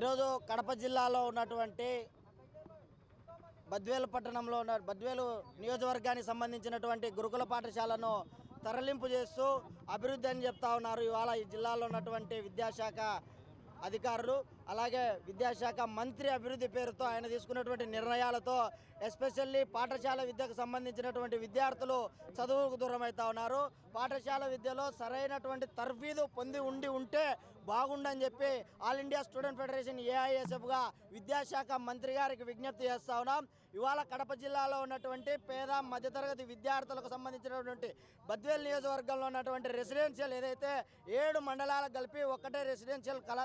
ఈరోజు కడప జిల్లాలో ఉన్నటువంటి బద్వేలు పట్టణంలో ఉన్న బద్వేలు నియోజకవర్గానికి సంబంధించినటువంటి గురుకుల పాఠశాలను తరలింపు చేస్తూ అభివృద్ధి అని చెప్తా ఉన్నారు. ఇవాళ ఈ జిల్లాలో ఉన్నటువంటి విద్యాశాఖ అధికారులు. అలాగే విద్యాశాఖ మంత్రి అభివృద్ధి పేరుతో ఆయన తీసుకున్నటువంటి నిర్ణయాలతో ఎస్పెషల్లీ పాఠశాల విద్యకు సంబంధించినటువంటి విద్యార్థులు చదువుకు దూరం అవుతా ఉన్నారు. పాఠశాల విద్యలో సరైనటువంటి తర్ఫీదు పొంది ఉండి ఉంటే బాగుండని చెప్పి ఆల్ ఇండియా స్టూడెంట్ ఫెడరేషన్ ఏఐఎస్ఎఫ్గా విద్యాశాఖ మంత్రి గారికి విజ్ఞప్తి చేస్తా ఉన్నాం. ఇవాళ కడప జిల్లాలో ఉన్నటువంటి పేద మధ్యతరగతి విద్యార్థులకు సంబంధించినటువంటి బద్వేల్ నియోజకవర్గంలో ఉన్నటువంటి రెసిడెన్షియల్ ఏదైతే ఏడు మండలాలకు కలిపి ఒక్కటే రెసిడెన్షియల్ కళా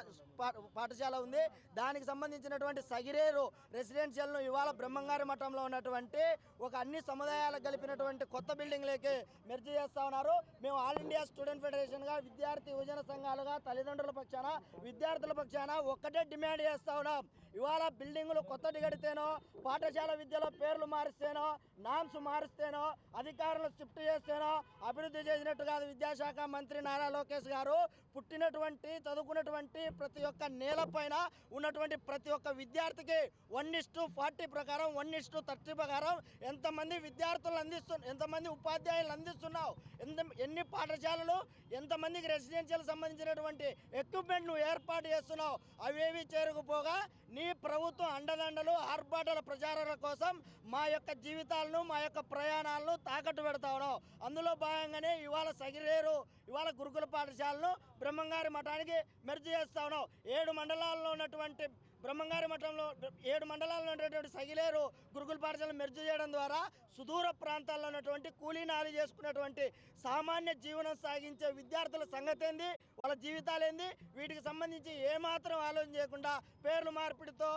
పాఠశాల పాఠశాల ఉంది. దానికి సంబంధించినటువంటి సగిరేరు రెసిడెన్షియల్ను ఇవాళ బ్రహ్మంగారి మఠంలో ఉన్నటువంటి ఒక అన్ని సముదాయాలకు కలిపినటువంటి కొత్త బిల్డింగ్లకి మెర్జీ చేస్తా ఉన్నారు. మేము ఆల్ ఇండియా స్టూడెంట్ ఫెడరేషన్గా విద్యార్థి యువజన సంఘాలుగా తల్లిదండ్రుల పక్షాన విద్యార్థుల పక్షాన ఒక్కటే డిమాండ్ చేస్తా ఉన్నాం. ఇవాళ బిల్డింగులు కొత్తటి కడితేనో పాఠశాల విద్యలో పేర్లు మారిస్తేనో నామ్స్ మారిస్తేనో అధికారులు షిఫ్ట్ చేస్తేనో అభివృద్ధి చేసినట్టు కాదు విద్యాశాఖ మంత్రి నారా లోకేష్ గారు. పుట్టినటువంటి చదువుకున్నటువంటి ప్రతి ఒక్క నేలపైన ఉన్నటువంటి ప్రతి ఒక్క విద్యార్థికి వన్ ఇస్టు ఫార్టీ ప్రకారం వన్ ఇస్టు థర్టీ ప్రకారం ఎంతమంది విద్యార్థులు అందిస్తు ఎంతమంది ఉపాధ్యాయులు అందిస్తున్నావు? ఎంత ఎన్ని పాఠశాలలు? ఎంతమందికి రెసిడెన్షియల్ సంబంధించినటువంటి ఎక్విప్మెంట్ నువ్వు ఏర్పాటు చేస్తున్నావు? అవేవి చేరుకుపోగా నీ ప్రభుత్వం అండదండలు ఆర్భాటాల ప్రచారాల కోసం మా యొక్క జీవితాలను మా యొక్క ప్రయాణాలను తాకట్టు పెడతా ఉన్నాం. అందులో భాగంగానే ఇవాళ సగిరేరు ఇవాళ గురుకుల పాఠశాలను బ్రహ్మంగారి మఠానికి మెర్జీ చేస్తా ఉన్నాం. ఏడు మండలాల్లో ఉన్నటువంటి బ్రహ్మంగారి మఠంలో ఏడు మండలాల్లో ఉన్నటువంటి సగిలేరు గురుకుల పాఠశాలను మెర్జు చేయడం ద్వారా సుదూర ప్రాంతాల్లో ఉన్నటువంటి కూలీనాలు చేసుకున్నటువంటి సామాన్య జీవనం సాగించే విద్యార్థుల సంగతి ఏంది? వాళ్ళ జీవితాలేంది వీటికి సంబంధించి ఏమాత్రం ఆలోచన చేయకుండా పేర్లు మార్పిడితో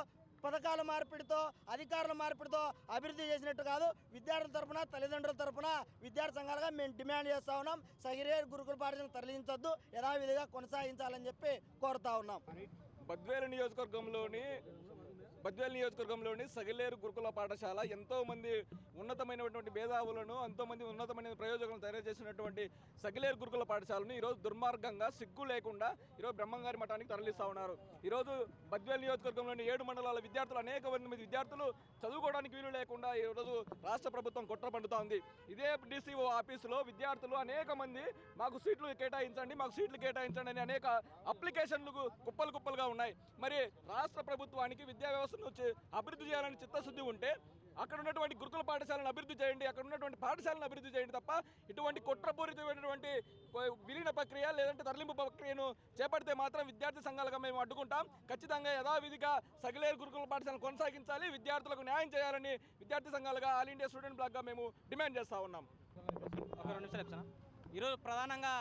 పథకాల మార్పిడితో అధికారుల మార్పిడితో అభివృద్ధి చేసినట్టు కాదు. విద్యార్థుల తరపున తల్లిదండ్రుల తరపున విద్యార్థి సంఘాలుగా మేము డిమాండ్ చేస్తూ ఉన్నాం. సగిరేరు గురుకుల పాఠశాలను తరలించొద్దు. యథావిధిగా కొనసాగించాలని చెప్పి కోరుతా ఉన్నాం. బద్వేలు నియోజకవర్గంలోని బద్వేల్ నియోజకవర్గంలోని సగిలేరు గురుకుల పాఠశాల ఎంతో మంది ఉన్నతమైనటువంటి మేధావులను ఎంతో మంది ఉన్నతమైన ప్రయోజకులను తయారు చేసినటువంటి సగిలేరు గురుకుల పాఠశాలను ఈరోజు దుర్మార్గంగా సిగ్గు లేకుండా ఈరోజు బ్రహ్మంగారి మఠానికి తరలిస్తా ఉన్నారు. ఈరోజు బద్వేల్ నియోజకవర్గంలోని ఏడు మండలాల విద్యార్థులు అనేక మంది విద్యార్థులు చదువుకోవడానికి వీలు లేకుండా ఈరోజు రాష్ట్ర ప్రభుత్వం కుట్ర పండుతా ఉంది ఇదే డిసిఓ ఆఫీసులో విద్యార్థులు అనేక మంది మాకు సీట్లు కేటాయించండి మాకు సీట్లు కేటాయించండి అని అనేక అప్లికేషన్లు కుప్పలు కుప్పలుగా ఉన్నాయి. మరి రాష్ట్ర ప్రభుత్వానికి విద్యా చే- అభివృద్ధి చేయాలని చిత్తశుద్ధి ఉంటే అక్కడ ఉన్నటువంటి గురుకుల పాఠశాలను అభివృద్ధి చేయండి అక్కడ ఉన్నటువంటి పాఠశాలను అభివృద్ధి చేయండి తప్ప ఇటువంటి కుట్రపూరితమైనటువంటి విలీన ప్రక్రియ లేదంటే తరలింపు ప్రక్రియను చేపడితే మాత్రం విద్యార్థి సంఘాలుగా మేము అడ్డుకుంటాం. ఖచ్చితంగా యథావిధిగా సగిలేరు గురుకుల పాఠశాలను కొనసాగించాలి విద్యార్థులకు న్యాయం చేయాలని విద్యార్థి సంఘాలుగా ఆల్ ఇండియా స్టూడెంట్ బ్లాక్గా మేము డిమాండ్ చేస్తా ఉన్నాం. ఒక రెండు నిమిషాలు ఈరోజు ప్రధానంగా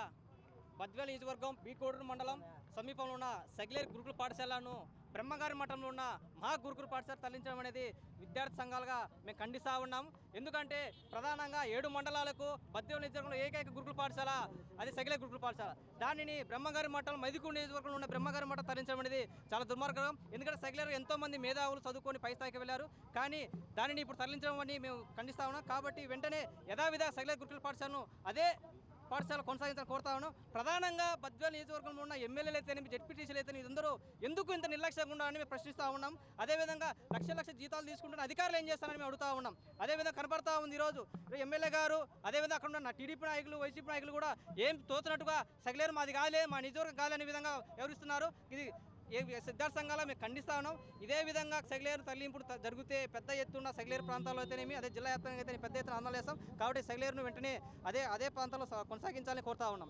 బద్వేల్ నియోజకవర్గం బీకోడూరు మండలం సమీపంలో ఉన్న సగిలేరు గురుకుల పాఠశాలను బ్రహ్మగారి మఠంలో ఉన్న మహా గురుకుల పాఠశాల తరలించడం అనేది విద్యార్థి సంఘాలుగా మేము ఖండిస్తూ ఉన్నాం. ఎందుకంటే ప్రధానంగా ఏడు మండలాలకు బద్వేలు నియోజకవర్గంలో ఏకైక గురుకుల పాఠశాల అది సగిలే గురుకుల పాఠశాల. దానిని బ్రహ్మగారి మఠం మైదుకూరు నియోజకవర్గంలో ఉన్న బ్రహ్మగారి మఠం తరలించడం అనేది చాలా దుర్మార్గం ఎందుకంటే సగిలేరు ఎంతో మంది మేధావులు చదువుకొని పై స్థాయికి వెళ్ళారు. కానీ దానిని ఇప్పుడు తరలించడం అని మేము ఖండిస్తా ఉన్నాం. కాబట్టి వెంటనే యథావిధ సగిలేరు గురుకుల పాఠశాలను అదే పాఠశాల కొనసాగించాలని కోరుతా ఉన్నాం. ప్రధానంగా బద్వేల్ నియోజకవర్గంలో ఉన్న ఎమ్మెల్యేలు అయితేనేమి జడ్పీటీసీలు అయితే అందరూ ఎందుకు ఇంత నిర్లక్ష్యంగా ఉన్నారని మేము ప్రశ్నిస్తూ ఉన్నాం. అదేవిధంగా లక్ష లక్ష జీతాలు తీసుకుంటున్న అధికారులు ఏం చేస్తారని మేము అడుగుతూ ఉన్నాం. అదేవిధంగా కనపడతా ఉంది ఈరోజు ఎమ్మెల్యే గారు అదేవిధంగా అక్కడ ఉన్న టీడీపీ నాయకులు వైసీపీ నాయకులు కూడా ఏం తోచినట్టుగా సగలేరు మాది కాలే మా నియోజకవర్గం కాలే అనే విధంగా వివరిస్తున్నారు ఇది ఏ సిద్ధార్థ సంఘాల మేము ఖండిస్తా ఉన్నాం. ఇదే విధంగా సగిలేరు తరలింపుడు జరిగితే పెద్ద ఎత్తున సగిలేరు ప్రాంతాల్లో అయితేనేమి అదే జిల్లా వ్యాప్తంగా అయితే పెద్ద ఎత్తున ఆందోళన చేస్తాం. కాబట్టి సగిలేరును వెంటనే అదే అదే ప్రాంతాల్లో కొనసాగించాలని కోరుతా ఉన్నాం.